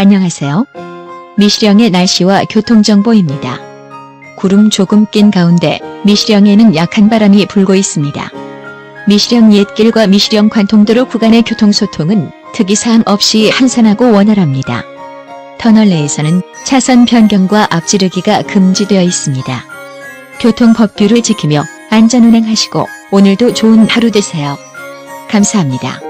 안녕하세요. 미시령의 날씨와 교통정보입니다. 구름 조금 낀 가운데 미시령에는 약한 바람이 불고 있습니다. 미시령 옛길과 미시령 관통도로 구간의 교통소통은 특이사항 없이 한산하고 원활합니다. 터널 내에서는 차선 변경과 앞지르기가 금지되어 있습니다. 교통법규를 지키며 안전운행하시고 오늘도 좋은 하루 되세요. 감사합니다.